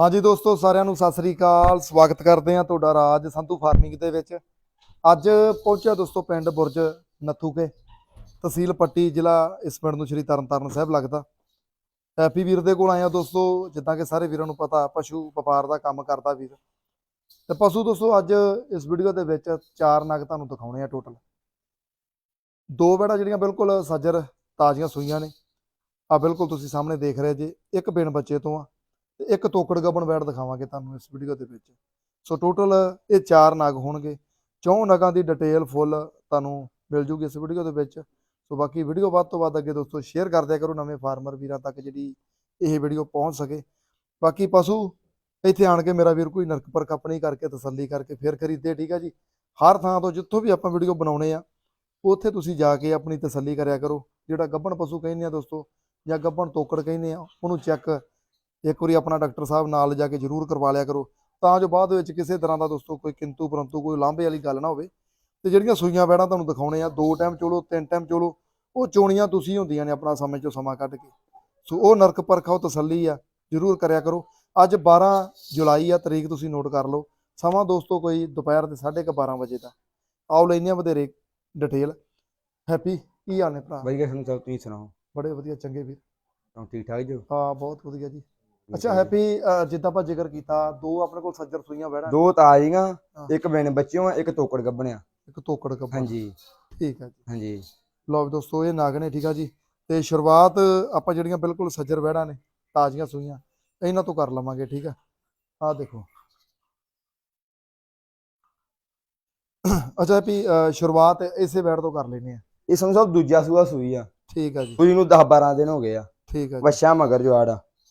ਹਾਂਜੀ ਦੋਸਤੋ, ਸਾਰਿਆਂ ਨੂੰ ਸਤਿ ਸ੍ਰੀ ਅਕਾਲ। ਸਵਾਗਤ ਕਰਦੇ ਹਾਂ ਤੁਹਾਡਾ ਰਾਜ ਸੰਧੂ ਫਾਰਮਿੰਗ ਦੇ ਵਿੱਚ। ਅੱਜ ਪਹੁੰਚਿਆ ਦੋਸਤੋ ਪਿੰਡ ਬੁਰਜ ਨੱਥੂਕੇ, ਤਹਿਸੀਲ ਪੱਟੀ, ਜ਼ਿਲ੍ਹਾ ਇਸ ਪਿੰਡ ਨੂੰ ਸ਼੍ਰੀ ਤਰਨਤਾਰਨ ਸਾਹਿਬ ਲੱਗਦਾ। ਹੈਪੀ ਵੀਰ ਦੇ ਕੋਲ ਆਇਆ ਦੋਸਤੋ, ਜਿੱਦਾਂ ਕਿ ਸਾਰੇ ਵੀਰਾਂ ਨੂੰ ਪਤਾ, ਪਸ਼ੂ ਵਪਾਰ ਦਾ ਕੰਮ ਕਰਦਾ ਵੀਰ। ਤੇ ਪਸ਼ੂ ਦੋਸਤੋ, ਅੱਜ ਇਸ ਵੀਡੀਓ ਦੇ ਵਿੱਚ ਚਾਰ ਨਗ ਤੁਹਾਨੂੰ ਦਿਖਾਉਣੇ ਆ ਟੋਟਲ ਦੋ ਬੈੜਾ ਜਿਹੜੀਆਂ ਬਿਲਕੁਲ ਸੱਜਰ ਤਾਜ਼ੀਆਂ ਸੂਈਆਂ ਨੇ। ਆ ਬਿਲਕੁਲ ਤੁਸੀਂ ਸਾਹਮਣੇ ਦੇਖ ਰਹੇ ਜੇ, ਇੱਕ ਬਿਨ ਬੱਚੇ ਤੋਂ ਆ। ਤੇ ਇੱਕ ਤੋਕੜ ਗੱਬਣ ਬੈੜ ਦਿਖਾਵਾਂਗੇ ਤੁਹਾਨੂੰ ਇਸ ਵੀਡੀਓ ਦੇ ਵਿੱਚ। ਸੋ ਟੋਟਲ ਇਹ ਚਾਰ ਨਗ ਹੋਣਗੇ। ਚੌਂ ਨਗਾਂ ਦੀ ਡਿਟੇਲ ਫੁੱਲ ਤੁਹਾਨੂੰ ਮਿਲ ਜੂਗੀ ਇਸ ਵੀਡੀਓ ਦੇ ਵਿੱਚ। ਸੋ ਬਾਕੀ ਵੀਡੀਓ ਵੱਧ ਤੋਂ ਵੱਧ ਅੱਗੇ ਦੋਸਤੋ ਸ਼ੇਅਰ ਕਰ ਦਿਆ ਕਰੋ ਨਵੇਂ ਫਾਰਮਰ ਵੀਰਾਂ ਤੱਕ ਜਿਹੜੀ ਇਹ ਵੀਡੀਓ ਪਹੁੰਚ ਸਕੇ। ਬਾਕੀ ਪਸ਼ੂ ਇੱਥੇ ਆਣ ਕੇ ਮੇਰਾ ਵੀਰ ਕੋਈ ਨਰਕ ਪਰਖ ਆਪਣੀ ਕਰਕੇ ਤਸੱਲੀ ਕਰਕੇ ਫਿਰ ਖਰੀਦੇ, ਠੀਕ ਆ ਜੀ? ਹਰ ਥਾਂ ਤੋਂ ਜਿੱਥੋਂ ਵੀ ਆਪਾਂ ਵੀਡੀਓ ਬਣਾਉਣੇ ਆ, ਉੱਥੇ ਤੁਸੀਂ ਜਾ ਕੇ ਆਪਣੀ ਤਸੱਲੀ ਕਰਿਆ ਕਰੋ। ਜਿਹੜਾ ਗੱਬਣ ਪਸ਼ੂ ਕਹਿੰਦੇ ਆ ਦੋਸਤੋ ਜਾਂ ਗੱਬਣ ਤੋਕੜ ਕਹਿੰਦੇ ਆ, ਉਹਨੂੰ ਚੈੱਕ ਇੱਕ ਵਾਰੀ ਆਪਣਾ ਡਾਕਟਰ ਸਾਹਿਬ ਨਾਲ ਜਾ ਕੇ ਜ਼ਰੂਰ ਕਰਵਾ ਲਿਆ ਕਰੋ। ਤਾਂ ਜੋ ਬਾਅਦ ਵਿੱਚ ਕਿਸੇ ਤਰ੍ਹਾਂ ਦਾ ਦੋਸਤੋ ਕੋਈ ਕਿੰਤੂ ਪਰੰਤੂ ਕੋਈ ਲਾਂਭੇ ਵਾਲੀ ਗੱਲ ਨਾ ਹੋਵੇ। ਤੇ ਜਿਹੜੀਆਂ ਸੂਈਆਂ ਬੈੜਾਂ ਤੁਹਾਨੂੰ ਦਿਖਾਉਣੇ ਆ ਦੋ ਟਾਈਮ ਚੋਲੋ ਤਿੰਨ ਟਾਈਮ ਚੋਲੋ ਉਹ ਚੋਣੀਆਂ ਤੁਸੀਂ ਹੁੰਦੀਆਂ ਨੇ ਆਪਣਾ ਸਮੇਂ ਚੋਂ ਸਮਾਂ ਕੱਢ ਕੇ। ਸੋ ਉਹ ਨਰਕ ਪਰਖਾ ਉਹ ਤਸੱਲੀ ਆ ਜ਼ਰੂਰ ਕਰਿਆ ਕਰੋ। ਅੱਜ 12 ਜੁਲਾਈ ਆ ਤਰੀਕ ਤੁਸੀਂ ਨੋਟ ਕਰ ਲਓ। ਸਮਾਂ ਦੋਸਤੋ ਕੋਈ ਦੁਪਹਿਰ ਦੇ 12:30 ਵਜੇ ਦਾ। ਆਓ ਲੈਨੇ ਆ ਵਧੇਰੇ ਡਿਟੇਲ ਹੈਪੀ ਕੀ ਹਾਲ ਨੇ ਭਰਾ? ਵਧੀਆ ਸਾਨੂੰ ਸਭ ਤੁਸੀਂ ਸੁਣਾਓ? ਬੜੇ ਵਧੀਆ ਚੰਗੇ ਵੀਰ। ਤਾਂ ਠੀਕ ਠਾਕ ਜੋ? ਹਾਂ ਬਹੁਤ ਵਧੀਆ ਜੀ। ਅੱਛਾ ਹੈਪੀ ਜਿੱਦਾਂ ਆਪਾਂ ਜ਼ਿਕਰ ਕੀਤਾ ਦੋ ਆਪਣੇ ਕੋਲ ਸੱਜਰ ਸੂਈਆਂ ਬੈੜਾ ਦੋ ਤਾਜ਼ੀਆਂ। ਇੱਕ ਬਿਨ ਬੱਚਿਓ ਆ ਇੱਕ ਤੋਕੜ ਗੱਬਣਿਆ ਇੱਕ ਤੋਕੜ ਕੱਪਾ ਹਾਂਜੀ। ਠੀਕ ਹੈ ਜੀ। ਹਾਂਜੀ। ਵੀ ਦੋਸਤੋ ਇਹ ਨਾਗ ਨੇ ਠੀਕ ਆ ਜੀ। ਤੇ ਸ਼ੁਰੂਆਤ ਆਪਾਂ ਜਿਹੜੀਆਂ ਬਿਲਕੁਲ ਸੱਜਰ ਬੈੜਾ ਨੇ ਤਾਜ਼ੀਆਂ ਸੂਈਆਂ ਇਹਨਾਂ ਤੋਂ ਕਰ ਲਵਾਂਗੇ ਠੀਕ ਆ। ਆਹ ਦੇਖੋ। ਅੱਛਾ ਵੀ ਸ਼ੁਰੂਆਤ ਇਸੇ ਬੈੜ ਤੋਂ ਕਰ ਲੈਨੇ ਆ। ਇਹ ਸਭ ਦੂਜਾ ਸੂਆ ਸੂਈ ਆ। ਠੀਕ ਆ ਜੀ। ਸੂਈ ਨੂੰ 10 12 ਦਿਨ ਹੋ ਗਏ ਆ। ਠੀਕ ਆ ਜੀ। ਵੱਛਾ ਮਗਰ ਜੋ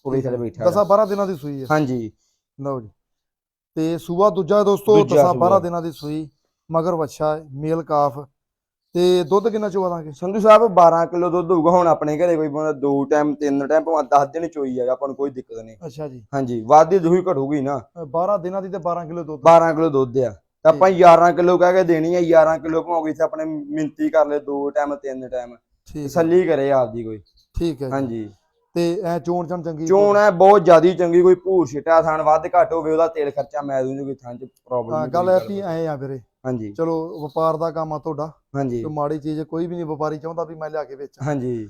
ਪੂਰੀ ਥਲੇ ਬੈਠਾ ਦਸਾਂ 12 ਦਿਨਾਂ ਦੀ ਸੂਈ ਹੈ। ਹਾਂਜੀ। ਲਓ ਜੀ। ਤੇ ਸੂਆ ਦੂਜਾ ਦੋਸਤੋ ਦੂਜਾ ਦਸਾਂ 12 ਸੂਆ। ਦਿਨਾਂ ਦੀ ਸੂਈ ਮਗਰ ਵੱਛਾ ਮੇਲ ਕਾਫ। ਤੇ ਦੁੱਧ ਕਿੰਨਾ ਚੋਆ ਦਾਂਗੇ? ਸੰਧੂ ਸਾਹਿਬ 12 ਕਿਲੋ ਦੁੱਧ ਹੋਊਗਾ ਹੁਣ ਆਪਣੇ ਘਰੇ ਕੋਈ ਬੰਦਾ ਦੋ ਟਾਈਮ ਤਿੰਨ ਟਾਈਮ ਭਾਵੇਂ 10 ਦਿਨ ਚੋਈ ਜਾਗਾ ਆਪਾਂ ਨੂੰ ਕੋਈ ਦਿੱਕਤ ਨਹੀਂ। ਅੱਛਾ ਜੀ। ਹਾਂਜੀ ਵਾਧੀ ਦੂਹੀ ਘਟੂਗੀ ਨਾ। ਅ, 12 ਦਿਨਾਂ ਦੀ ਤੇ 12 ਕਿਲੋ ਦੁੱਧ। 12 ਕਿਲੋ ਦੁੱਧ ਆ। ਤਾਂ ਆਪਾਂ 11 ਕਿਲੋ ਕਹਿ ਕੇ ਦੇਣੀ ਆ 11 ਕਿਲੋ ਭਾਵੇਂ ਇੱਥੇ ਆਪਣੇ ਮਿੰਤੀ ਕਰ ਲੈ ਦੋ ਟਾਈਮ ਤਿੰਨ ਟਾਈਮ ਠੀਕ ਹੈ। ਤਸੱਲੀ ਕਰੇ ਆਪਦੀ ਕੋਈ। ਠੀਕ ਹੈ ਜੀ। ਹਾਂਜੀ। ਤੇ ਐ ਚੋਣ ਚਣ ਚੰਗੀ ਚੋਣ ਹੈ ਬਹੁਤ ਜ਼ਿਆਦੀ ਚੰਗੀ ਕੋਈ ਭੂਰ ਛਿਟਾ ਥਾਣ ਵੱਧ ਘੱਟ ਹੋਵੇ ਉਹਦਾ ਤੇਲ ਖਰਚਾ ਮੈਂ ਦੂੰਗੀ ਕੋਈ ਥਾਂ ਚ ਹਾਂ ਪ੍ਰੋਬਲਮ ਗੱਲ ਐ ਵੀ ਐ ਆ ਵੀਰੇ। ਹਾਂਜੀ। ਚਲੋ ਵਪਾਰ ਦਾ ਕੰਮ ਆ ਤੁਹਾਡਾ। ਹਾਂਜੀ। ਕੋਈ ਮਾੜੀ ਚੀਜ਼ ਕੋਈ ਵੀ ਨਹੀਂ ਵਪਾਰੀ ਚਾਹੁੰਦਾ ਵੀ ਮੈਂ ਲਿਆ ਕੇ ਵੇਚਾਂ। ਹਾਂਜੀ।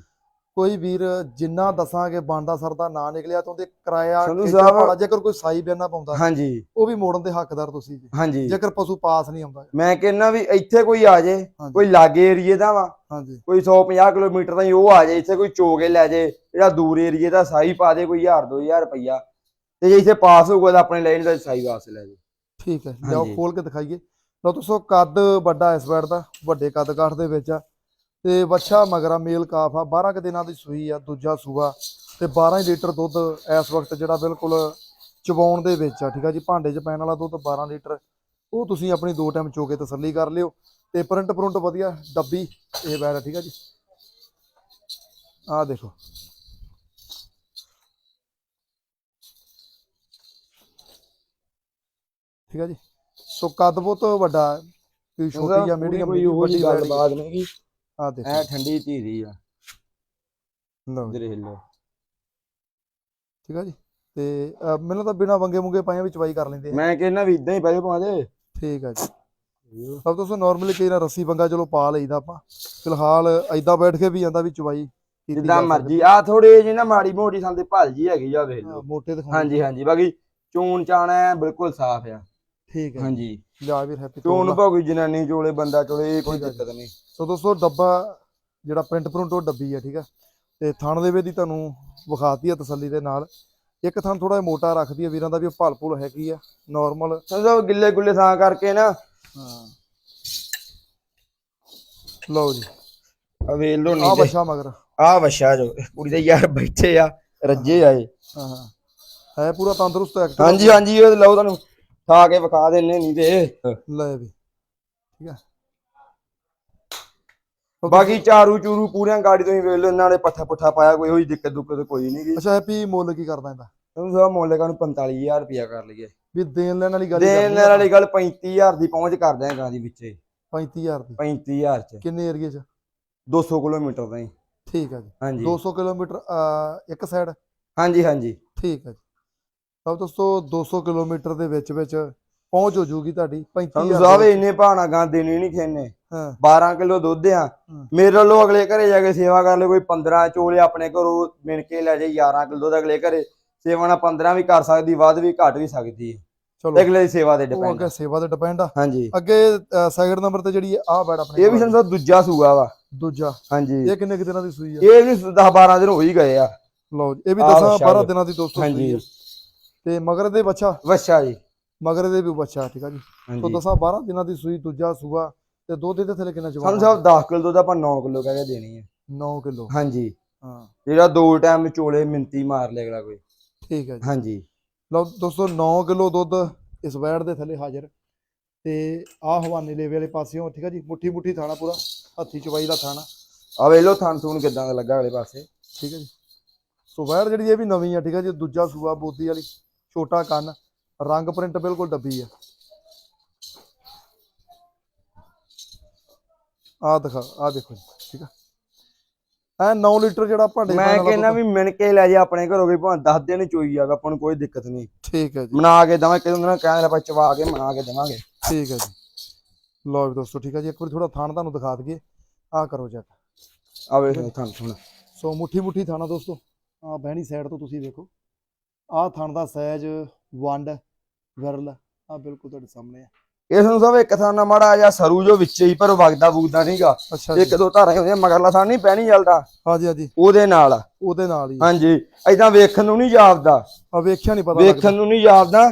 ਕੋਈ ਵੀਰ ਜਿੰਨਾ ਦੱਸਾਂਗੇ ਬਣਦਾ ਸਰਦਾ ਨਾ ਨਿਕਲਿਆ ਤਾਂ ਉਹਦੇ ਕਿਰਾਇਆ ਭਾੜਾ, ਜੇਕਰ ਕੋਈ ਸਾਈ ਬਿਆਨਾ ਪਾਉਂਦਾ ਹਾਂਜੀ। ਉਹ ਵੀ ਮੋੜਨ ਦੇ ਹੱਕਦਾਰ ਤੁਸੀਂ ਜੀ। ਹਾਂਜੀ। ਜੇਕਰ ਪਸ਼ੂ ਪਾਸ ਨਹੀਂ ਆਉਂਦਾ। ਮੈਂ ਕਹਿੰਦਾ ਵੀ ਇੱਥੇ ਕੋਈ ਆ ਜੇ ਕੋਈ ਲਾਗੇ ਏਰੀਏ ਦਾ ਵਾ ਹਾਂਜੀ। ਕੋਈ 150 ਕਿਲੋਮੀਟਰ ਦਾ ਹੀ ਉਹ ਆ ਜੇ ਇੱਥੇ ਕੋਈ ਚੋਗੇ ਲੈ ਜੇ ਜਿਹੜਾ ਦੂਰ ਏਰੀਏ ਦਾ ਸਾਈ ਪਾ ਦੇ ਕੋਈ 1000 2000 ਰੁਪਈਆ ਤੇ ਜੇ ਇੱਥੇ ਪਾਸ ਹੋਊਗਾ ਤਾਂ ਆਪਣੇ ਲੈਣ ਦਾ ਸਾਈ ਵਾਪਸ ਲੈ ਜੇ। ਠੀਕ ਹੈ ਹਾਂਜੀ। ਖੋਲ ਕੇ ਦਿਖਾਈਏ। ਲਓ ਦੋਸਤੋ ਕੱਦ ਵੱਡਾ ਇਸ ਬੈਡ ਦਾ ਵੱਡੇ ਕੱਦ ਕਾਠ ਦੇ ਵਿੱਚ ਆ। ਤੇ ਵੱਛਾ ਮਗਰਾ ਮੇਲ ਕਾਫ ਆ 12 ਕੁ ਦਿਨਾਂ ਦੀ ਸੂਈ ਆ ਦੂਜਾ ਸੂਆ ਤੇ 12 ਹੀ ਲੀਟਰ ਦੁੱਧ ਇਸ ਵਕਤ ਜਿਹੜਾ ਬਿਲਕੁਲ ਚਵਾਉਣ ਦੇ ਵਿੱਚ ਆ ਠੀਕ ਆ ਜੀ? ਭਾਂਡੇ 'ਚ ਪੈਣ ਵਾਲਾ ਦੁੱਧ 12 ਲੀਟਰ ਉਹ ਤੁਸੀਂ ਆਪਣੀ ਦੋ ਟਾਈਮ ਚੋ ਕੇ ਤਸੱਲੀ ਕਰ ਲਿਓ ਤੇ ਪ੍ਰਿੰਟ ਪ੍ਰਿੰਟ ਵਧੀਆ ਡੱਬੀ ਇਹ ਬੈਡ ਆ ਠੀਕ ਆ ਜੀ? ਆਹ ਦੇਖੋ। ਠੀਕ ਆ ਜੀ? ਸੋ ਕੱਦ ਬਹੁਤ ਵੱਡਾ ਕੋਈ ਛੋਟੀ ਜਾਂ ਮੀਡੀਅਮ ਵੱਡੀ ਜੀ ਗੱਲਬਾਤ ਨਹੀਂ। ਕਿ ਆ ਦੇਖੋ ਐ ਠੰਡੀ ਧੀਰੀ ਆ। ਲਓ ਜੀ, ਹਿੱਲੋ ਠੀਕ ਆ ਜੀ। ਤੇ ਅਹ, ਮੈਨੂੰ ਤਾਂ ਬਿਨਾ ਵੰਗੇ ਮੁੰਗੇ ਪਾਇਆ ਵੀ ਚਵਾਈ ਕਰ ਲੈਂਦੇ ਆ। ਮੈਂ ਕਹਿੰਦਾ ਵੀ ਇਦਾਂ ਹੀ ਪਏ ਪਾਦੇ ਠੀਕ ਆ ਜੀ। ਸਭ ਤੋਂ ਸੋ ਨਾਰਮਲੀ ਕਈ ਨਾ ਰੱਸੀ ਵੰਗਾ ਚਲੋ ਪਾ ਲਈਦਾ ਆਪਾਂ। ਫਿਲਹਾਲ ਐਦਾਂ ਬੈਠ ਕੇ ਵੀ ਜਾਂਦਾ ਵੀ ਚਵਾਈ ਕੀਤੀ ਜਿੱਦਾਂ ਜਾ ਸਕਦੀ। ਮਰਜ਼ੀ। ਆ ਥੋੜੇ ਜਿਹੀ ਨਾ ਮਾੜੀ ਮੋਟੀ ਸੰਦੇ ਭਲ ਜੀ ਹੈਗੀ ਆ ਵੇਖ ਹਾਂ, ਲਓ ਮੋਟੇ ਦਿਖਾਉਂਦੇ ਹਾਂਜੀ ਹਾਂਜੀ। ਬਾਕੀ ਚੂਨ ਚਾਣਾ ਐ ਬਿਲਕੁਲ ਸਾਫ਼ ਆ। ਠੀਕ ਹੈ ਹਾਂਜੀ। ਲਿਆ ਵੀਰ ਹੈਪੀ ਚੂਨ ਭਾਵੇਂ ਜਨਾਨੀ ਚੋਲੇ ਬੰਦਾ ਚੋਲੇ ਇਹ ਕੋਈ ਦਿੱਕਤ ਨਹੀਂ। ਸੋ ਦੋਸਤੋ ਡੱਬਾ ਜਿਹੜਾ ਪ੍ਰਿੰਟ ਪ੍ਰਿੰਟ ਉਹ ਡੱਬੀ ਆ ਠੀਕ ਆ ਤੇ ਥਣ ਦੇ ਵੇ ਦੀ ਤੁਹਾਨੂੰ ਵਿਖਾਤੀ ਆ ਤਸੱਲੀ ਦੇ ਨਾਲ। ਇੱਕ ਥਣ ਥੋੜਾ ਮੋਟਾ ਰੱਖਦੀ ਆ ਵੀਰਾਂ ਦਾ ਵੀ ਉਹ ਭਲ ਭੁਲ ਹੈਗੀ ਆ ਨਾਰਮਲ ਸਮਝੋ ਗਿੱਲੇ ਗੁੱਲੇ ਥਾਂ ਕਰਕੇ ਨਾ। ਹਾਂ। ਲਓ ਜੀ। ਆ ਵੇਖ ਲੋ ਆ ਨਹੀਂ ਬੱਛਾ ਮਗਰ। ਆ ਵਛਾ ਜੋ ਪੂਰੀ ਦੇ ਯਾਰ ਬੈਠੇ ਆ ਰੱਜੇ ਆਏ ਹਾਂ ਹਾਂ। ਹੈ ਪੂਰਾ ਤੰਦਰੁਸਤ ਐਕਟਿਵ ਹਾਂਜੀ ਹਾਂਜੀ ਇਹ ਲਓ ਤੁਹਾਨੂੰ ਖਾ ਕੇ ਵਿਖਾ ਦਿੰਨੇ ਨਹੀਂ ਤੇ ਲੈ ਵੀ। ਠੀਕ ਆ ਬਾਕੀ ਚਾਰੂ ਚੂਰੂ ਪੂਰੀਆਂ ਗਾੜੀ ਤੋਂ ਹੀ ਵੇਖ ਲਓ ਇਹਨਾਂ ਨੇ ਪੱਠਾ ਪੁੱਠਾ ਪਾਇਆ ਕੋਈ ਹੋਈ ਦਿੱਕਤ ਦੁੱਕਤ ਕੋਈ ਨਹੀਂ ਗਈ ਅੱਛਾ ਹੈਪੀ ਮੁੱਲ ਕੀ ਕਰਦਾ ਇਹਦਾ? ਤੁਹਾਨੂੰ ਸਭ ਮੁੱਲ ਕਾ ਨੂੰ 45000 ਰੁਪਿਆ ਕਰ ਲਈਏ। ਵੀ ਦੇਣ ਲੈਣ ਵਾਲੀ ਗੱਲ ਹੀ ਦੇਣ ਲੈਣ। ਵਾਲੀ ਗੱਲ 35000 ਦੀ ਪਹੁੰਚ ਕਰਦੇ ਆ ਗਾਂ ਦੀ ਵਿੱਚੇ। 35000 ਦੀ? 35000 ਚ। ਕਿੰਨੇ ਏਰੀਏ ਚ? 200 ਕਿਲੋਮੀਟਰ ਦਾ ਹੀ ਠੀਕ ਆ ਜੀ। ਹਾਂਜੀ। 200 ਕਿਲੋਮੀਟਰ ਇੱਕ ਸਾਈਡ ਹਾਂਜੀ ਹਾਂਜੀ। ਠੀਕ ਆ ਜੀ। ਤਾਂ ਦੋਸਤੋ 200 ਕਿਲੋਮੀਟਰ ਦੇ ਵਿੱਚ ਵਿੱਚ ਪਹੁੰਚ ਹੋ ਜੂਗੀ ਤੁਹਾਡੀ 35 ਸਾਨੂੰ ਸਾਹਿਬ ਇੰਨੇ ਭਾਣਾ ਗਾਂ ਦੇਣੀ ਨਹੀਂ ਖੇਨੇ ਹਾਂ 12 ਕਿਲੋ ਦੁੱਧ ਆ। ਮੇਰੇ ਵੱਲੋਂ ਅਗਲੇ ਘਰੇ ਜਾ ਕੇ ਸੇਵਾ ਕਰ ਲੈ ਕੋਈ 15 ਚੋਲੇ ਆਪਣੇ ਘਰੋਂ ਮਿਣ ਕੇ ਲੈ ਜਾਏ 11 ਕਿਲੋ ਦੁੱਧ ਅਗਲੇ ਘਰੇ। ਸੇਵਾ ਨਾਲ 15 ਵੀ ਕਰ ਸਕਦੀ ਵੱਧ ਵੀ ਘੱਟ ਵੀ ਸਕਦੀ ਹੈ ਚਲੋ। ਅਗਲੇ ਦੀ ਸੇਵਾ ਤੇ ਉਹ ਡਿਪੈਂਡ ਅੱਗੇ ਸੇਵਾ ਤੇ ਡਿਪੈਂਡ ਆ। ਹਾਂਜੀ। ਅੱਗੇ ਸੈਕਿੰਡ ਨੰਬਰ ਤੇ ਜਿਹੜੀ ਆਹ ਬੈਡ ਆਪਣੇ ਇਹ ਵੀ ਸਾਹਿਬ ਦੂਜਾ ਸੂਆ ਵਾ। ਦੂਜਾ। ਹਾਂਜੀ। ਇਹ ਕਿੰਨੇ ਕੁ ਦਿਨਾਂ ਦੀ ਸੂਈ ਆ? ਇਹ ਵੀ 10 12 ਦਿਨ ਹੋ ਹੀ ਗਏ ਆ। ਲਓ ਇਹ ਵੀ ਆਹ ਦਸਾਂ ਬੱਚਾ 12 ਜੀ। ਦਿਨਾਂ ਦੀ ਦੋਸਤੋ ਹਾਂਜੀ ਆ। ਤੇ ਮਗਰ ਦੇ ਬੱਚਾ? ਵੱਛਾ ਜੀ। ਮਗਰ ਦੇ ਵੀ ਬੱਚਾ ਠੀਕ ਆ ਜੀ। ਹਾਂਜੀ। ਦਸਾਂ 12 ਦਿਨਾਂ ਦੀ ਸੂਈ ਦੂਜਾ ਸੂਆ। ਤੇ ਦੁੱਧ ਦੇ ਥੱਲੇ ਕਿੰਨਾ ਜਵਾਬ ਸਾਨੂੰ ਸਾਹਿਬ 10 ਕਿਲੋ ਦੁੱਧ ਆਪਾਂ 9 ਕਿਲੋ ਕਹਿ ਕੇ ਦੇਣੀ ਹੈ। 9 ਕਿਲੋ। ਹਾਂਜੀ। ਹਾਂ। ਜਿਹੜਾ ਦੋ ਟਾਈਮ ਚੋਲੇ ਮਿੰਤੀ ਮਾਰ ਲੈ ਅਗਲਾ ਕੋਈ। ਠੀਕ ਹੈ ਜੀ। ਹਾਂਜੀ। ਲਓ ਦੋਸਤੋ 9 ਕਿਲੋ ਦੁੱਧ ਇਸ ਵੈੜ ਦੇ ਥੱਲੇ ਹਾਜ਼ਰ। ਤੇ ਆਹ ਹਵਾਨੇ ਲੇਵੇ ਵਾਲੇ ਪਾਸਿਓਂ ਠੀਕ ਆ ਜੀ ਮੁੱਠੀ ਮੁੱਠੀ ਥਾਣਾ ਪੂਰਾ ਹੱਥੀ ਚਵਾਈ ਦਾ ਥਾਣਾ। ਆ ਵੇਖ ਲੋ ਥਣ ਥੂਣ ਕਿਦਾਂ ਦਾ ਲੱਗਾ ਅਗਲੇ ਪਾਸੇ। ਠੀਕ ਹੈ ਜੀ। ਸੋ ਵੈੜ ਜਿਹੜੀ ਇਹ ਵੀ ਨਵੀਂ ਆ ਠੀਕ ਆ ਜੀ ਦੂਜਾ ਸੂਆ ਬੋਦੀ ਵਾਲੀ ਛੋਟਾ ਕੰਨ ਰੰਗ ਪ੍ਰਿੰਟ ਬਿਲਕੁਲ ਡੱਬੀ ਆ। ਆ ਦਿਖਾ ਆ ਦੇਖੋ ਜੀ ਠੀਕ ਆ। ਐ 9 ਲੀਟਰ ਜਿਹੜਾ ਭਾਂਡੇ ਮੈਂ ਕਹਿੰਦਾ ਵੀ ਮਿਣ ਕੇ ਲੈ ਜਾ ਆਪਣੇ ਘਰੋਂ ਵੀ ਭਾਵੇਂ 10 ਦਿਨ ਚੋਈ ਜਾਵੇ ਆਪਾਂ ਨੂੰ ਕੋਈ ਦਿੱਕਤ ਨਹੀਂ। ਠੀਕ ਹੈ ਜੀ। ਬਣਾ ਕੇ ਦਵਾਂ ਕਿਦੋਂ ਨਾ ਕਹਿੰਦੇ ਆਪਾਂ ਚਵਾ ਕੇ ਬਣਾ ਕੇ ਦੇਵਾਂਗੇ। ਠੀਕ ਹੈ ਜੀ। ਲਓ ਵੀ ਦੋਸਤੋ ਠੀਕ ਹੈ ਜੀ ਇੱਕ ਵਾਰੀ ਥੋੜਾ ਥਾਣ ਤੁਹਾਨੂੰ ਦਿਖਾ ਦਈਏ। ਆ ਕਰੋ ਚੈੱਕ ਆ ਵੇਖ ਥਣ ਥਣ ਸੋ ਮੁੱਠੀ ਮੁੱਠੀ ਥਾਣਾ ਦੋਸਤੋ। ਆ ਬਹਿਣੀ ਸਾਈਡ ਤੋਂ ਤੁਸੀਂ ਵੇਖੋ। ਆ ਥਣ ਦਾ ਸਾਈਜ਼ ਵੰਡ ਵਿਰਲ ਆ ਬਿਲਕੁਲ ਤੁਹਾਡੇ ਸਾਹਮਣੇ ਆ। ਇਹ ਸਾਨੂੰ ਸਭ ਇੱਕ ਥਾਂ ਨਾਲ ਮਾੜਾ ਜਿਹਾ ਸਰੂ ਜੋ ਵਿੱਚ ਹੀ ਪਰ ਵਗਦਾ ਵੁਗਦਾ ਨਹੀਂਗਾ ਜੀ। ਇੱਕ ਦੋ ਧਾਰਾਂ ਹੁੰਦੀਆਂ ਮਗਰਲਾ ਥਾਂ ਨਹੀਂ ਪੈਣੀ ਚੱਲਦਾ। ਹਾਂਜੀ ਹਾਂਜੀ। ਉਹਦੇ ਨਾਲ। ਉਹਦੇ ਨਾਲ ਹੀ। ਹਾਂਜੀ ਐਦਾਂ ਵੇਖਣ ਨੂੰ ਨਹੀਂ ਜਾਪਦਾ। ਆ ਵੇਖਿਆ ਨਹੀਂ ਪਤਾ ਵੇਖਣ ਨੂੰ ਨਹੀਂ ਜਾਪਦਾ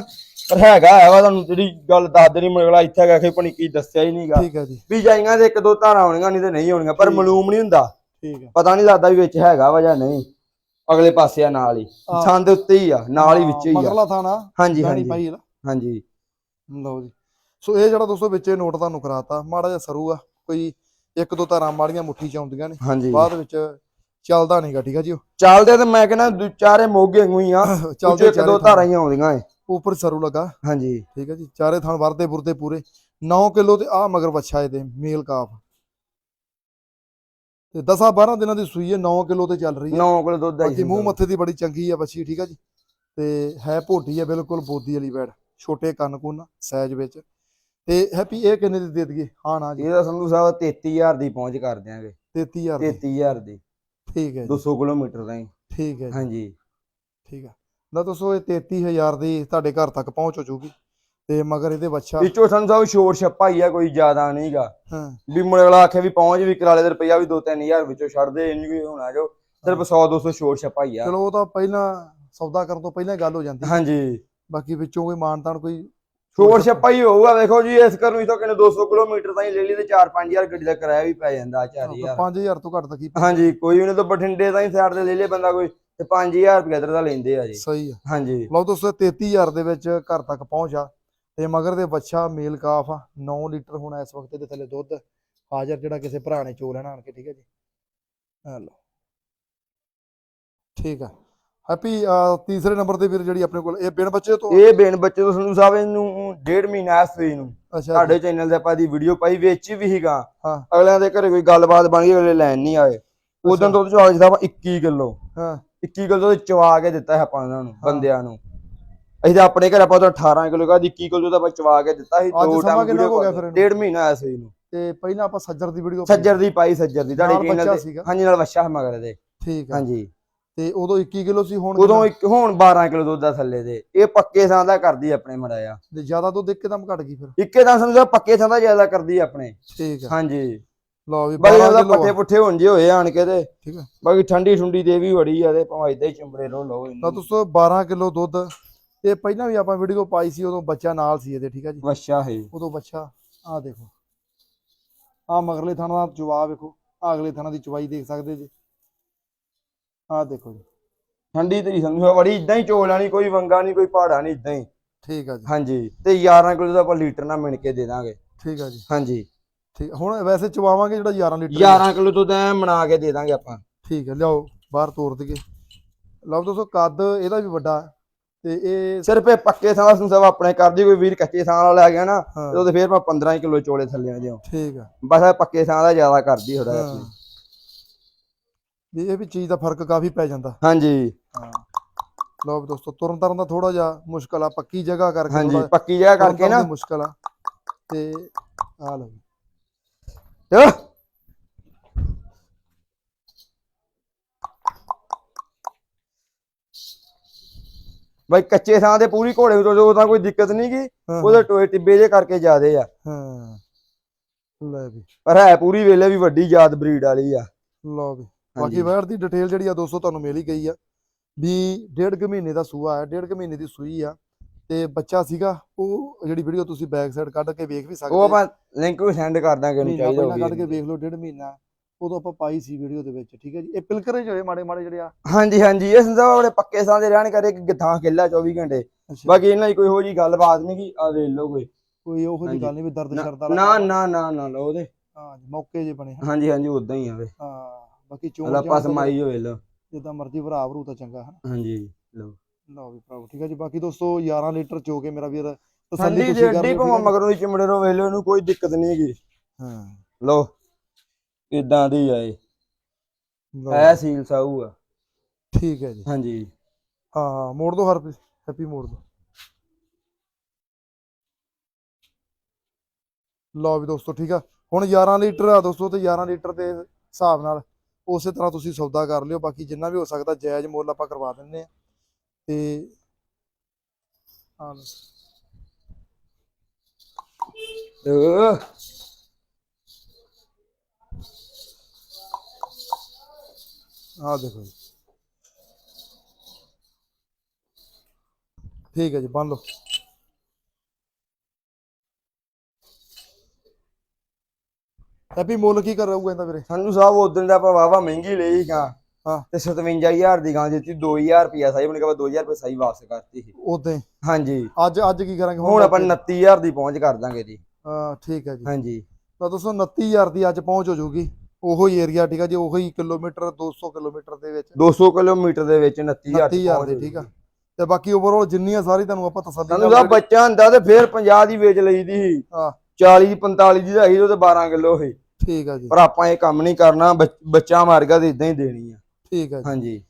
ਪਰ ਹੈਗਾ ਹੈ ਵਾ ਤੁਹਾਨੂੰ ਜਿਹੜੀ ਗੱਲ ਦੱਸ ਦੇਣੀ ਮਗਲਾ ਇੱਥੇ ਹੈਗਾ ਕਿ ਪਣੀ ਕੀ ਦੱਸਿਆ ਹੀ ਨਹੀਂਗਾ ਠੀਕ ਹੈ ਜੀ। ਵੀ ਜਾਈਆਂ ਤੇ ਇੱਕ ਦੋ ਧਾਰਾਂ ਹੋਣੀਆਂ ਨਹੀਂ ਤੇ ਨਹੀਂ ਹੋਣੀਆਂ ਪਰ। ਮਾਲੂਮ ਨਹੀਂ ਹੁੰਦਾ। ਠੀਕ ਹੈ। ਪਤਾ ਨਹੀਂ ਲੱਗਦਾ ਵੀ ਵਿੱਚ ਹੈਗਾ ਵਾ ਜਾਂ ਨਹੀਂ। ਅਗਲੇ ਪਾਸੇ ਆ ਨਾਲ ਹੀ। ਥਾਂ ਦੇ ਉੱਤੇ ਹੀ ਆ ਨਾਲ ਹੀ ਵਿੱਚ ਹੀ ਆ। ਮਗਰਲਾ ਹਾਂਜੀ ਬਹਿਣੀ ਹਾਂਜੀ। ਇਹਦਾ ਹਾਂਜੀ। ਲਓ ਜੀ। ਸੋ ਇਹ ਜਿਹੜਾ ਦੋਸਤੋ ਵਿੱਚੇ ਨੋਟ ਤੁਹਾਨੂੰ ਕਰਾਤਾ ਮਾੜਾ ਜਿਹਾ ਸਰੂ ਆ ਕੋਈ ਇੱਕ ਦੋ ਧਾਰਾਂ ਮਾੜੀਆਂ ਮੁੱਠੀ ਚ ਆਉਂਦੀਆਂ ਨੇ ਬਾਅਦ ਵਿੱਚ ਚੱਲਦਾ ਨਹੀਂਗਾ ਠੀਕ ਆ ਜੀ? ਉਹ ਚੱਲਦੇ ਤੇ ਮੈਂ ਕਹਿੰਦਾ ਦੂ- ਚਾਰੇ ਮੋਗੇ ਹੀ ਆ ਚੱਲਦੇ ਇੱਕ ਦੋ ਧਾਰਾਂ ਹੀ ਆਉਂਦੀਆਂ ਏ ਉੱਪਰ ਸਰੂ ਲੱਗਾ। ਹਾਂਜੀ। ਠੀਕ ਹੈ ਜੀ? ਚਾਰੇ ਥਣ ਵਰਦੇ ਬੁਰਦੇ ਪੂਰੇ। 9 ਕਿਲੋ ਤੇ ਆ ਮਗਰ ਵੱਛਾ ਇਹਦੇ ਮੇਲ ਕਾਫ। ਤੇ 10 12 ਦਿਨਾਂ ਦੀ ਸੂਈ ਹੈ 9 ਕਿਲੋ ਤੇ ਚੱਲ ਰਹੀ ਹੈ। 9 ਕਿਲੋ ਦੁੱਧ ਬਾਕੀ ਆਈ ਮੂੰਹ ਮੱਥੇ ਦੀ ਬੜੀ ਚੰਗੀ ਹੈ ਬੱਚੀ ਠੀਕ ਹੈ ਜੀ? ਤੇ ਹੈ ਭੋਟੀ ਹੈ ਬਿਲਕੁਲ ਬੋਦੀ ਵਾਲੀ ਬੈੜ ਛੋਟੇ ਕੰਨ ਕੁੰਨ ਸਾਈਜ਼ ਵਿੱਚ। ਤੇ ਹੈਪੀ ਇਹ ਕਿੰਨੇ ਦੀ ਦੇ ਦਈਏ ਹਾਂ ਨਾ ਜੀ। ਇਹਦਾ ਸੰਧੂ ਸਾਹਿਬ 33000 ਦੀ ਪਹੁੰਚ ਕਰ ਦਿਆਂਗੇ। 33000 ਦੀ। 33000 ਦੀ। ਠੀਕ ਹੈ ਜੀ। 200 ਕਿਲੋਮੀਟਰ ਦਾ ਹੀ ਠੀਕ ਹੈ ਜੀ। ਹਾਂਜੀ। ਠੀਕ ਹੈ। ਨਾ ਦੋਸਤੋ ਇਹ 33000 ਦੀ ਤੁਹਾਡੇ ਘਰ ਤੱਕ ਪਹੁੰਚ ਹੋ ਜਾਊਗੀ ਤੇ ਮਗਰ ਇਹਦੇ ਬੱਚਾ ਵਿੱਚੋਂ ਸੰਧੂ ਸਾਹਿਬ ਸ਼ੋਰ ਛੱਪਾ ਹੀ ਆ ਕੋਈ ਜ਼ਿਆਦਾ ਨਹੀਂਗਾ। ਹਾਂ। ਵੀ ਮੁੰਡੇ ਵਾਲਾ ਆਖੇ ਵੀ ਪਹੁੰਚ ਵੀ ਕਰਾ ਲੈ ਤੇ ਰੁਪਈਆ ਵੀ 2-3000 ਵਿੱਚੋਂ ਛੱਡਦੇ ਇੰਨੀ ਕੋਈ ਹੋਣਾ ਜੋ। ਸਿਰਫ 100-200 ਸ਼ੋਰ ਛੱਪਾ ਹੀ ਆ। ਚਲੋ ਉਹ ਤਾਂ ਪਹਿਲਾਂ ਸੌਦਾ ਕਰਨ ਤੋਂ ਪਹਿਲਾਂ ਗੱਲ ਹੋ ਜਾਂਦੀ। ਹਾਂਜੀ। ਬਾਕੀ ਵਿੱਚੋਂ ਕੋਈ ਮਾਨਤਾਨ ਕੋਈ ਸ਼ੋਰ ਛੱਪਾ ਹੀ ਹੋਊਗਾ ਵੇਖੋ ਜੀ ਇਸ ਘਰੋਂ ਇਥੋਂ ਕਿਨੇ 200 ਕਿਲੋਮੀਟਰ ਤਾਈਂ ਲੈ ਲਈ ਤੇ 4-5000 ਗੱਡੀ ਦਾ ਕਿਰਾਇਆ ਵੀ ਪੈ ਜਾਂਦਾ 4000 5000 ਤੋਂ ਘੱਟ ਤਾਂ ਕੀ ਹਾਂਜੀ ਕੋਈ ਉਹਨੇ ਤਾਂ ਬਠਿੰਡੇ ਤਾਈਂ ਸਾਈਡ ਤੇ ਲੈ ਲੇ ਬੰਦਾ ਕੋਈ ਤੇ 5000 ਰੁਪਏ ਦਾ ਲੈਂਦੇ ਆ ਜੀ। ਸਹੀ ਆ। ਹਾਂਜੀ। ਲਓ ਦੋਸਤੋ 33000 ਦੇ ਵਿੱਚ ਘਰ ਤੱਕ ਪਹੁੰਚ ਆ ਤੇ ਮਗਰ ਦੇ ਬੱਚਾ ਮੇਲ ਕਾਫ ਆ 9 ਲੀਟਰ ਹੁਣ ਇਸ ਵਕਤ ਦੇ ਥੱਲੇ ਦੁੱਧ ਹਾਜ਼ਰ ਜਿਹੜਾ ਕਿਸੇ ਭਰਾ ਨੇ ਚੋ ਲੈਣਾ ਆਣ ਕੇ ਠੀਕ ਹੈ ਜੀ? ਆ ਲਓ। ਠੀਕ ਆ। ਹੈਪੀ ਤੀਸਰੇ ਨੰਬਰ ਤੇ ਵੀਰ ਜਿਹੜੀ ਆਪਣੇ ਕੋਲ ਇਹ ਬਿਨ ਬੱਚੇ ਤੋਂ ਇਹ ਬੇਨ ਬੱਚੇ ਤੋਂ ਸੰਧੂ ਸਾਹਿਬ ਇਹਨੂੰ ਡੇਢ ਮਹੀਨਾ ਸੂਈ ਨੂੰ। ਅੱਛਾ ਸਾਡੇ ਚੈਨਲ ਤੇ ਆਪਾਂ ਦੀ ਵੀਡੀਓ ਪਾਈ ਵਿੱਚ ਵੀ ਹੀਗਾ ਹਾਂ। ਅਗਲਿਆਂ ਦੇ ਘਰੇ ਕੋਈ ਗੱਲਬਾਤ ਬਣ ਗਈ ਅਗਲੇ ਲੈਣ ਨਹੀਂ ਆਏ। ਉਦੋਂ ਤੋਂ ਚਵਾ ਜਿਦਾ 21 ਕਿਲੋ। ਹਾਂ। 21 ਕਿਲੋ ਤੇ ਚਵਾ ਕੇ ਦਿੱਤਾ ਹੈ ਆਪਾਂ ਉਹਨਾਂ ਨੂੰ ਬੰਦਿਆਂ ਨੂੰ। ਅਸੀਂ ਤਾਂ ਆਪਣੇ ਘਰ ਆਪਾਂ ਤਾਂ 18 ਕਿਲੋ ਕਾ 21 ਕਿਲੋ ਤਾਂ ਆਪਾਂ ਚਵਾ ਕੇ ਦਿੱਤਾ ਸੀ ਦੋ ਟਾਈਮ ਵੀਡੀਓ ਹੋ ਗਿਆ ਫਿਰ ਇਹਨੂੰ? ਡੇਢ ਮਹੀਨਾ ਆਇਆ ਸੂਈ ਨੂੰ। ਤੇ ਪਹਿਲਾਂ ਆਪਾਂ ਸੱਜਰ ਦੀ ਵੀਡੀਓ ਸੱਜਰ ਦੀ ਪਾਈ ਸੱਜਰ ਦੀ। ਤੁਹਾਡੇ ਨਾਲ ਚੈਨਲ ਤੇ ਹਾਂਜੀ ਨਾਲ ਹੈ ਮਗਰ ਦੇ ਠੀਕ ਆ। ਹਾਂਜੀ। ਤੇ ਉਦੋਂ 21 ਕਿਲੋ ਸੀ ਹੁਣ ਉਦੋਂ ਇੱਕ ਹੁਣ 12 ਕਿਲੋ ਦੁੱਧ ਦਾ ਥੱਲੇ ਦੇ। ਇਹ ਪੱਕੇ ਥਾਂ ਦਾ ਕਰਦੀ ਆਪਣੇ ਮੜਾਇਆ ਕਿੰਨਾ? ਜ਼ਿਆਦਾ ਦੁੱਧ ਇੱਕਦਮ ਘਟ ਗਈ ਫਿਰ? ਇੱਕੇ ਤਾਂ ਸਮਝੋ ਪੱਕੇ ਥਾਂ ਦਾ ਜ਼ਿਆਦਾ ਕਰਦੀ ਆਪਣੇ। ਠੀਕ ਆ। ਹਾਂਜੀ। ਲਓ ਵੀ ਬਾਕੀ 12 ਉਹਦਾ ਪੱਠੇ ਪੁੱਠੇ ਹੁਣ ਜੇ ਹੋਏ ਆਣ ਕੇ ਤੇ। ਠੀਕ ਆ। ਬਾਕੀ ਠੰਡੀ ਠੁੰਡੀ ਦੇ ਵੀ ਬੜੀ ਆ ਤੇ ਭਾਵੇਂ ਇਦਾਂ ਹੀ ਚੁੰਬੜੇ ਰੋ ਲਓ ਤਾਂ ਦੋਸਤੋ 12 ਕਿਲੋ ਦੁੱਧ ਇਹ ਪਹਿਲਾਂ ਵੀ ਆਪਾਂ ਵੀਡੀਓ ਪਾਈ ਸੀ ਉਦੋਂ ਬੱਚਾ ਨਾਲ ਸੀ ਇਹਦੇ ਠੀਕ ਆ ਜੀ? ਵੱਛਾ ਹੈ ਉਦੋਂ ਬੱਚਾ ਆਹ ਦੇਖੋ। ਆਹ ਮਗਰਲੇ ਥਾਣਾ ਦਾ ਜਵਾਬ ਵੇਖੋ। ਅਗਲੇ ਥਾਣਾ ਦੀ ਚਵਾਈ ਦੇਖ ਸਕਦੇ ਜੀ। ਆਹ ਦੇਖੋ ਜੀ। ਠੰਡੀ ਤੇਰੀ ਸਮਝੋ ਬੜੀ ਇਦਾਂ ਹੀ ਚੋਲ ਆਣੀ ਕੋਈ ਵੰਗਾ ਨਹੀਂ ਕੋਈ ਪਹਾੜਾ ਨਹੀਂ ਇਦਾਂ ਹੀ। ਠੀਕ ਆ ਜੀ। ਹਾਂਜੀ ਤੇ 11 ਕਿਲੋ ਦਾ ਆਪਾਂ ਲੀਟਰ ਨਾਲ ਮਿਣ ਕੇ ਦੇ ਦਾਂਗੇ। ਠੀਕ ਆ ਜੀ। ਹਾਂਜੀ। ਠੀਕ ਹੁਣ ਵੈਸੇ ਚਵਾਵਾਂਗੇ ਜਿਹੜਾ 11 ਲੀਟਰ 11 ਕਿਲੋ ਤੋਂ ਤਾਂ ਮਨਾ ਕੇ ਦੇ ਦਾਂਗੇ ਆਪਾਂ। ਠੀਕ ਹੈ ਲਿਆਓ ਬਾਹਰ ਤੋਰ ਦਈਏ। ਲਓ ਦੋਸਤੋ ਕੱਦ ਇਹਦਾ ਵੀ ਵੱਡਾ ਤੇ ਇਹ ਸਿਰਫ ਇਹ ਪੱਕੇ ਥਾਂ ਨੂੰ ਸਭ ਆਪਣੇ ਕਰਦੀ ਕੋਈ ਵੀਰ ਕੱਚੇ ਥਾਂ ਵਾਲਾ ਲੈ ਗਿਆ ਨਾ ਤੇ ਉਹਦੇ ਫੇਰ ਆਪਾਂ 15 ਕਿਲੋ ਚੋਲੇ ਥੱਲੇ ਆ ਜਿਉ ਠੀਕ ਆ। ਬਸ ਇਹ ਪੱਕੇ ਥਾਂ ਦਾ ਜ਼ਿਆਦਾ ਕਰਦੀ ਥੋੜਾ ਜਿਹਾ ਵੀ ਇਹ ਵੀ ਚੀਜ਼ ਦਾ ਫ਼ਰਕ ਕਾਫੀ ਪੈ ਜਾਂਦਾ। ਹਾਂਜੀ। ਹਾਂ। ਲਓ ਵੀ ਦੋਸਤੋ ਤੁਰਨ ਤਰਨ ਦਾ ਥੋੜਾ ਜਿਹਾ ਮੁਸ਼ਕਲ ਆ ਪੱਕੀ ਜਗ੍ਹਾ ਕਰਕੇ ਹਾਂਜੀ ਪੱਕੀ ਜਗ੍ਹਾ ਕਰਕੇ ਨਾ। ਮੁਸ਼ਕਲ ਆ। ਤੇ ਆ ਲਓ। ਚਲੋ ਬਾਈ ਕੱਚੇ ਥਾਂ ਤੇ ਪੂਰੀ ਘੋੜੇ ਤੋਂ ਜੋ ਤਾਂ ਕੋਈ ਦਿੱਕਤ ਨਹੀਂ ਗੀ। ਹਾਂ, ਉਹਦੇ ਟੋਏ ਟਿੱਬੇ ਜੇ ਕਰਕੇ ਜ਼ਿਆਦੇ ਆ। ਹਾਂ। ਲੈ ਵੀ। ਪਰ ਹੈ ਪੂਰੀ ਵੇਲੇ ਵੀ ਵੱਡੀ ਯਾਦ ਬਰੀਡ ਵਾਲੀ ਆ। ਲਓ ਵੀ। ਬਾਕੀ ਵੈਰ ਦੀ ਡਿਟੇਲ ਜਿਹੜੀ ਆ ਦੋਸਤੋ ਤੁਹਾਨੂੰ ਮਿਲ ਹੀ ਗਈ ਆ ਵੀ ਡੇਢ ਕੁ ਮਹੀਨੇ ਦਾ ਸੂਆ ਹੈ ਡੇਢ ਕੁ ਮਹੀਨੇ ਦੀ ਸੂਈ ਆ ਤੇ ਬੱਚਾ ਸੀਗਾ ਉਹ ਜਿਹੜੀ ਵੀਡੀਓ ਤੁਸੀਂ ਬੈਕ ਸਾਈਡ ਕੱਢ ਕੇ ਵੇਖ ਵੀ ਸਕਦੇ ਉਹ ਆਪਾਂ ਲਿੰਕ ਵੀ ਸੈਂਡ ਕਰ ਦਾਂਗੇ ਉਹਨੂੰ ਚਾਹੀਦਾ ਪਹਿਲਾਂ ਕੱਢ ਕੇ ਹੋਵੇ ਵੇਖ ਲਓ ਡੇਢ ਮਹੀਨਾ ਉਦੋਂ ਆਪਾਂ ਪਾਈ ਸੀ ਵੀਡੀਓ ਦੇ ਵਿੱਚ ਠੀਕ ਹੈ ਜੀ। ਇਹ ਪਿਲਕਰੇ ਜਿਹੜੇ ਮਾੜੇ ਮਾੜੇ ਜਿਹੜੇ ਆ। ਹਾਂਜੀ ਹਾਂਜੀ ਇਹ ਸੰਦਾ ਆਪਣੇ ਪੱਕੇ ਥਾਂ ਤੇ ਰਹਿਣ ਕਰੇ ਕਿ ਥਾਂ ਖੇਲਾ 24 ਘੰਟੇ। ਬਾਕੀ ਇਹਨਾਂ ਦੀ ਕੋਈ ਹੋ ਜੀ ਗੱਲਬਾਤ ਨਹੀਂ ਕੀ ਆ ਵੇਖ ਲਓ ਕੋਈ। ਕੋਈ ਉਹੋ ਹਾਂਜੀ। ਗੱਲ ਨਹੀਂ ਵੀ ਦਰਦ ਵਾਲਾ ਨਾ। ਨਾ ਨਾ ਨਾ ਲਓ ਉਹਦੇ। ਹਾਂ ਜੀ, ਮੌਕੇ ਜੇ ਬਣੇ। ਹਾਂਜੀ ਹਾਂਜੀ ਉਦਾਂ ਹੀ ਆਵੇ ਹਾਂ। ਬਾਕੀ ਚੋਣ ਅੱਲਾ ਪਾਸ ਮਾਈ ਹੋਵੇ ਲਓ। ਜਿੱਦਾਂ ਮਰਜ਼ੀ ਭਰਾ ਭਰੂ ਤਾਂ ਚੰਗਾ ਹੈ ਹਾਂਜੀ ਲਓ। ਲਓ ਵੀ ਭਰਾਵੋ ਠੀਕ ਹੈ ਜੀ ਬਾਕੀ ਦੋਸਤੋ 11 ਲੀਟਰ ਚੋ ਕੇ ਮੇਰਾ ਵੀਰ ਤਸੱਲੀ ਤੁਸੀਂ ਕਰ ਲਿਓ, ਭਾਵੇਂ? ਮਗਰੋਂ ਚਿਮੜੇ ਰੋ ਵੇਖ ਲਓ ਇਹਨੂੰ ਕੋਈ ਦਿੱਕਤ ਨਹੀਂ ਹੈਗੀ। ਹਾਂ। ਲਓ ਇਦਾਂ ਦੀ ਆ ਇਹ। ਲਓ। ਐ ਸੀਲ ਸਾਊ ਆ। ਠੀਕ ਹੈ ਜੀ। ਹਾਂਜੀ। ਹਾਂ ਮੋੜ ਦੋ ਹਰ ਹੈਪੀ ਮੋੜ ਦੋ। ਲਓ ਵੀ ਦੋਸਤੋ ਠੀਕ ਆ। ਹੁਣ 11 ਲੀਟਰ ਆ ਦੋਸਤੋ ਤੇ 11 ਲੀਟਰ ਦੇ ਹਿਸਾਬ ਨਾਲ ਉਸੇ ਤਰ੍ਹਾਂ ਤੁਸੀਂ ਸੌਦਾ ਕਰ ਲਿਓ ਬਾਕੀ ਜਿੰਨਾ ਵੀ ਹੋ ਸਕਦਾ ਜਾਇਜ਼ ਮੁੱਲ ਆਪਾਂ ਕਰਵਾ ਦਿੰਨੇ ਆ ਤੇ ਆ ਲਓ। ਅਹ, ਦੇਖੋ ਜੀ। ਠੀਕ ਹੈ ਜੀ ਬੰਨ ਲਓ। ਹੈਪੀ ਮੁੱਲ ਕੀ ਕਰ ਰਹੂਗਾ ਇਹਦਾ ਵੀਰੇ? ਸੰਧੂ ਸਾਹਿਬ ਉਦੋਂ ਦਾ ਆਪਾਂ ਵਾਵਾ ਮਹਿੰਗੀ ਲਈ ਗਾ। ਹਾਂ। ਤੇ 57000 ਦੀ ਗਾਂ ਦਿੱਤੀ 2000 ਰੁਪਿਆ ਸਾਈ ਬਣ ਕੇ 2000 ਰੁਪਏ ਸਾਈ ਵਾਪਸ ਕਰਤੀ ਸੀ। ਉਦੋਂ ਹਾਂਜੀ। ਅੱਜ ਅੱਜ ਕੀ ਕਰਾਂਗੇ? ਹੁਣ ਆਪਾਂ 29000 ਦੀ ਪਹੁੰਚ ਕਰ ਦਾਂਗੇ ਜੀ। ਹਾਂ ਠੀਕ ਹੈ ਜੀ। ਹਾਂਜੀ। ਤਾਂ ਦੋਸਤੋ 29000 ਦੀ ਅੱਜ ਪਹੁੰਚ ਹੋ ਜਾਊਗੀ ਉਹੋ ਹੀ ਏਰੀਆ ਠੀਕ ਹੈ ਜੀ ਉਹੋ ਹੀ ਕਿਲੋਮੀਟਰ 200 ਕਿਲੋਮੀਟਰ ਦੇ ਵਿੱਚ। 200 ਕਿਲੋਮੀਟਰ ਦੇ ਵਿੱਚ 29000 ਦੀ 29000 ਪਹੁੰਚ ਦੀ ਠੀਕ ਆ। ਤੇ ਬਾਕੀ ਓਵਰਆਲ ਜਿੰਨੀਆਂ ਸਾਰੀ ਤੁਹਾਨੂੰ ਆਪਾਂ ਤਸੱਲੀ ਨਾਲ ਸਾਹਿਬ ਬੱਚਾ ਹੁੰਦਾ ਤੇ ਫੇਰ 50 ਦੀ ਵੇਚ ਲਈਦੀ ਸੀ। ਹਾਂ। 40 45 ਦੀ ਤਾਂ ਹੈਗੀ ਉਹ ਤੇ 12 ਕਿਲੋ ਸੀ। ਠੀਕ ਆ ਜੀ। ਪਰ ਆਪਾਂ ਇਹ ਕੰਮ ਨਹੀਂ ਕਰਨਾ ਬੱਚ- ਬੱਚਾ ਮਾਰ ਗਿਆ ਤੇ ਇਦਾਂ ਹੀ ਦੇਣੀ ਆ। ਠੀਕ ਆ ਜੀ। ਹਾਂਜੀ।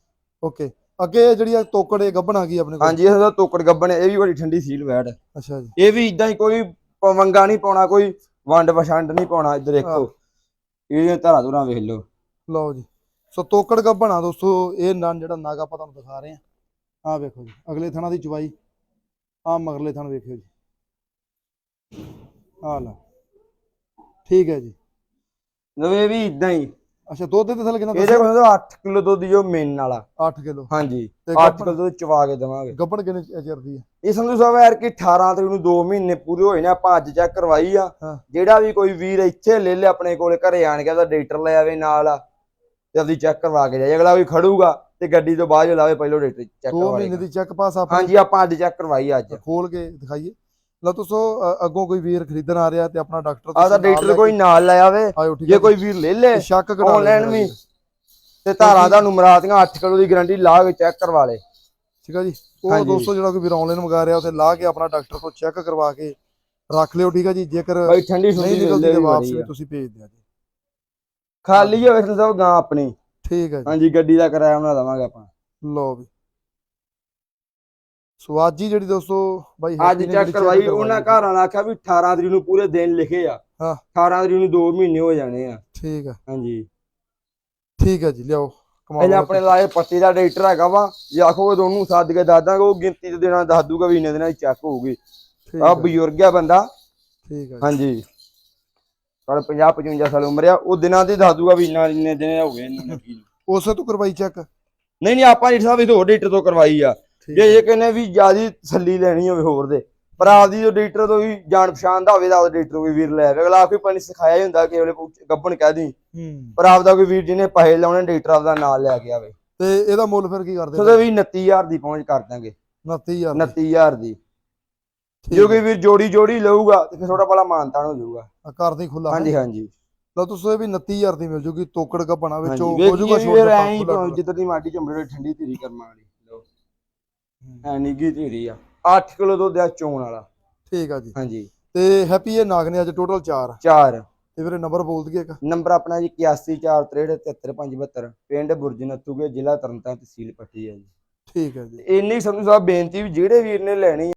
ਓਕੇ। ਅੱਗੇ ਜਿਹੜੀ ਆ ਤੋਕੜੇ ਗੱਭਣ ਆ ਗਈ ਆਪਣੇ ਕੋਲ? ਹਾਂਜੀ ਇਹ ਤਾਂ ਤੋਕੜ ਗੱਬਣ ਇਹ ਵੀ ਬੜੀ ਠੰਡੀ ਸੀਲ ਵੈੜ। ਅੱਛਾ ਜੀ। ਇਹ ਵੀ ਇਦਾਂ ਹੀ ਕੋਈ ਪਵੰਗਾ ਨਹੀਂ ਪਾਉਣਾ ਕੋਈ ਵੰਡ ਵਛੰਡ ਨਹੀਂ ਪਾਉਣਾ ਇੱਧਰ ਦੇਖੋ ਇਹਦੀਆਂ ਧਾਰਾਂ ਧੁਰਾਂ ਵੇਖ ਲਓ। ਲਓ ਜੀ। ਸੋ ਤੋਕੜ ਗੱਭਣ ਆ ਦੋਸਤੋ ਇਹ ਨਨ ਜਿਹੜਾ ਨਾਗ ਆਪਾਂ ਤੁਹਾਨੂੰ ਦਿਖਾ ਰਹੇ ਆ। ਆਹ ਵੇਖੋ ਜੀ ਅਗਲੇ ਥਣਾ ਦੀ ਚਵਾਈ ਆਹ ਮਗਰਲੇ ਥਣ ਵੇਖਿਓ ਜੀ। ਆਹ ਲਓ। ਠੀਕ ਹੈ ਜੀ। ਇਹ ਵੀ ਇਦਾਂ ਹੀ। ਅੱਛਾ ਦੁੱਧ ਦੇ ਥੱਲੇ ਕਿੰਨਾ ਇਹਦੇ ਕੋਲ ਤਾਂ 8 ਕਿਲੋ ਦੁੱਧ ਜੋ ਮੇਨ ਵਾਲਾ। 8 ਕਿਲੋ। ਹਾਂਜੀ ਤੇ 8 ਗੱਭਣ ਕਿਲੋ ਦੁੱਧ ਚਵਾ ਕੇ ਦੇਵਾਂਗੇ। ਗੱਭਣ ਕਿੰਨੇ ਚਿਰ ਦੀ ਹੈ ਇਹ ਸੰਧੂ ਸਾਹਿਬ ਯਾਰ ਕਿ 18 ਤਰੀਕ ਨੂੰ 2 ਮਹੀਨੇ ਪੂਰੇ ਹੋਏ ਨੇ ਆਪਾਂ ਅੱਜ ਚੈੱਕ ਕਰਵਾਈ ਆ। ਜਿਹੜਾ ਵੀ ਕੋਈ ਵੀਰ ਇੱਥੇ ਲੈ ਲੈ ਆਪਣੇ ਕੋਲ ਘਰੇ ਆਣ ਕੇ ਉਹਦਾ ਡਾਕਟਰ ਲੈ ਆਵੇ ਨਾਲ ਤੇ ਆਪਦੀ ਚੈੱਕ ਕਰਵਾ ਕੇ ਜਾਏ ਅਗਲਾ ਵੀ ਖੜੂਗਾ ਤੇ ਗੱਡੀ ਤੋਂ ਬਾਅਦ ਲਾਵੇ ਪਹਿਲੋਂ ਡਾਕਟਰ ਚੈੱਕ 2 ਕਰਵਾ ਮਹੀਨੇ ਦੀ ਚੈੱਕ ਪਾਸ ਆਪਾਂ ਹਾਂਜੀ ਆਪਾਂ ਅੱਜ ਚੈੱਕ ਕਰਵਾਈ ਅੱਜ। ਖੋਲ ਕੇ ਦਿਖਾਈਏ। ਲਓ ਅ- ਅੱਗੋਂ ਕੋਈ ਵੀਰ ਖਰੀਦਣ ਆ ਰਿਹਾ ਤੇ ਆਪਣਾ ਡਾਕਟਰ ਆ ਤਾਂ ਡਾਕਟਰ ਕੋਈ ਨਾਲ ਲੈ ਆਵੇ। ਜੇ ਕੋਈ ਵੀਰ ਲੈ ਲੈ ਤੇ ਸ਼ੱਕ ਕਢਾ ਲੈਣਾ ਵੀ। ਤੇ ਧਾਰਾਂ ਦਾ ਨੁਮਰਾਤੀਆਂ 8 ਕਿਲੋ ਦੀ ਗਾਰੰਟੀ ਲਾ ਕੇ ਚੈੱਕ ਕਰਵਾ ਲੇ। ਠੀਕ ਹੈ ਜੀ। ਉਹ। ਦੋਸਤੋ ਜਿਹੜਾ ਕੋਈ ਵੀਰ ਆਨਲਾਈਨ ਮੰਗਾ ਰਿਹਾ ਉਥੇ ਲਾ ਕੇ ਆਪਣਾ ਡਾਕਟਰ ਤੋਂ ਚੈੱਕ ਕਰਵਾ ਕੇ ਰੱਖ ਲਿਓ ਠੀਕ ਹੈ ਜੀ। ਜੇਕਰ ਬਾਈ ਠੰਡੀ ਨਹੀਂ ਸੁੰਦੀ ਨਿਕਲਦੀ ਤੇ ਵਾਪਸ ਵੀ ਆ। ਤੁਸੀਂ ਭੇਜ ਦਿਓ ਜੀ। ਖਾਲੀ ਹੋਵੇ ਸਾਹਿਬ ਗਾਂ ਆਪਣੀ। ਠੀਕ ਹੈ ਜੀ। ਹਾਂਜੀ ਗੱਡੀ ਦਾ ਕਿਰਾਇਆ ਬਣਾ ਦਵਾਂਗੇ ਆਪਾਂ। ਲਓ ਵੀ। ਸਵਾਜੀ ਜਿਹੜੀ ਦੋਸਤੋ ਬਾਈ ਅੱਜ ਚੈੱਕ ਕਰਵਾਈ ਉਹਨਾਂ। ਘਰ ਵਾਲਾ ਆਖਿਆ ਵੀ 18 ਤਰੀਕ ਨੂੰ ਪੂਰੇ ਦਿਨ ਲਿਖੇ ਆ। ਹਾਂ। 18 ਤਰੀਕ ਨੂੰ 2 ਮਹੀਨੇ ਹੋ ਜਾਣੇ ਆ। ਠੀਕ ਹੈ ਹਾਂਜੀ। ਠੀਕ ਹੈ ਜੀ ਲਿਆਓ ਕਮਾਲ ਆਪਣੇ ਲਾਏ ਪੱਟੀ ਦਾ ਡਾਕਟਰ ਹੈਗਾ ਵਾ ਜੇ ਆਖੋਗੇ ਦੋਨੂੰ ਸੱਦ ਕੇ ਦੱਸ ਦਾਂਗੇ ਉਹ ਗਿਣਤੀ ਦੇ ਦੇਣਾ ਦੱਸ ਦੂਗਾ ਵੀ ਇੰਨੇ ਦਿਨਾਂ ਦੀ ਚੈੱਕ ਹੋਊਗੀ। ਆ ਹੈ ਬਜ਼ੁਰਗ ਆ ਬੰਦਾ। ਠੀਕ ਹੈ ਜੀ। ਹਾਂਜੀ। ਪਰ 50 55 ਸਾਲ ਉਮਰ ਆ ਉਹ ਦਿਨਾਂ ਦੀ ਦੱਸ ਦੂਗਾ ਵੀ ਇੰਨਾ ਇੰਨੇ ਦਿਨ ਹੋ ਗਏ ਇਹਨੂੰ ਨੂੰ। ਉਸੇ ਤੋਂ ਕਰਵਾਈ ਚੈੱਕ ਨਹੀਂ ਨਹੀਂ ਆਪਾਂ ਡਾਕਟਰ ਸਾਹਿਬ ਇਹ ਹੋਰ ਡਾਕਟਰ ਤੋਂ ਕਰਵਾਈ ਆ। ਜੇ ਇਹ ਕਹਿੰਦੇ ਵੀ ਜਿਆਦੀ ਤਸੱਲੀ ਲੈਣੀ ਹੋਵੇ ਹੋਰ ਦੇ ਪਰ ਆਪਦੀ ਜੋ ਡਾਕਟਰ ਤੋਂ ਵੀ ਜਾਣ ਪਛਾਣ ਦਾ ਹੋਵੇ ਤਾਂ ਉਹ ਡਾਕਟਰ ਕੋਈ ਵੀਰ ਲੈ ਆਵੇ। ਅਗਲਾ ਕੋਈ ਪਾਣੀ ਸਿਖਾਇਆ ਹੀ ਹੁੰਦਾ ਕਿ ਉਹਲੇ ਗੱਬਣ ਕਹਿ ਦੀ ਪਰ ਆਪਦਾ ਕੋਈ ਵੀਰ ਜਿਹਨੇ ਪੈਸੇ ਲਾਉਣੇ ਡਾਕਟਰ ਆਪਦਾ ਨਾਲ ਲੈ ਕੇ ਆਵੇ। ਤੇ ਇਹਦਾ ਮੁੱਲ ਫਿਰ ਕੀ ਕਰਦੇ ਉਹਦੇ ਵੀ 29000 ਦੀ ਪਹੁੰਚ ਕਰ ਦਾਂਗੇ 29000 29000 ਦੀ। ਜੋ ਕੋਈ ਵੀਰ ਜੋੜੀ ਜੋੜੀ ਲਊਗਾ ਤੇ ਫਿਰ ਥੋੜਾ ਬੜਾ ਮਾਨਤਾਨ ਹੋ ਜਾਊਗਾ। ਆ, ਘਰ ਦੀ ਖੁੱਲਾ ਹਾਂਜੀ ਹਾਂਜੀ। ਲਓ ਤੁਸੀਂ ਇਹ ਵੀ 29000 ਦੀ ਮਿਲ ਜੂਗੀ ਤੋਕੜ ਕੱਪਣਾ ਵਿੱਚ ਹੋ ਜੂਗਾ ਛੋਟਾ ਜਿੱਦਾਂ ਦੀ ਮਾਟੀ ਚੰਬੜੇ ਠੰਡੀ ਧੀਰੀ ਕਰਮਾਂ ਵਾਲੀ। ਐ ਨਿੱਗੀ ਧੀਰੀ ਆ। 8 ਕਿਲੋ ਦੁੱਧ ਆ ਚੋਣ ਵਾਲਾ। ਠੀਕ ਆ ਜੀ। ਹਾਂਜੀ। ਤੇ ਹੈਪੀ ਇਹ ਨਾਗ ਨੇ ਅੱਜ ਟੋਟਲ 4 4 ਤੇ ਵੀਰੇ ਨੰਬਰ ਬੋਲ ਦਈਏ ਇੱਕ। ਨੰਬਰ ਆਪਣਾ ਜੀ 8143737572 ਪਿੰਡ ਬੁਰਜ ਨੱਥੂਗੇ ਜ਼ਿਲ੍ਹਾ ਤਰਨਤਾਰਨ ਤਹਿਸੀਲ ਪੱਟੀ ਹੈ ਜੀ। ਠੀਕ ਹੈ ਜੀ। ਇੰਨੀ ਸੰਧੂ ਸਾਹਿਬ ਬੇਨਤੀ ਵੀ ਜਿਹੜੇ ਵੀਰ ਨੇ ਲੈਣੀ